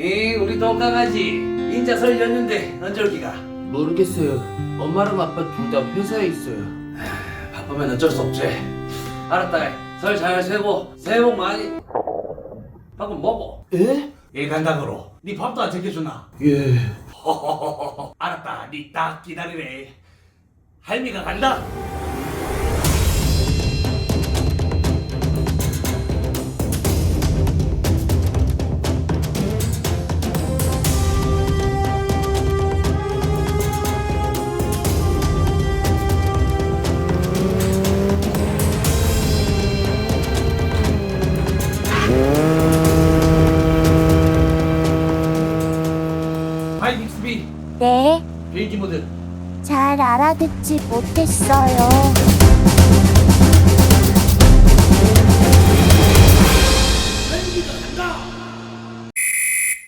이 우리 똥강아지 인자 설 연휴인데 언제 올 기가? 모르겠어요. 엄마랑 아빠 둘 다 회사에 있어요. 바쁘면 어쩔 수 없지. 알았다. 설 잘 세고 새해 복 많이. 방금 뭐고? 에? 일 간다고로. 네 밥도 안 챙겨주나? 예. 알았다. 네 딱 기다리래. 할미가 간다. 하이 믹스비 네, 비행기 모드 잘 알아듣지 못했어요.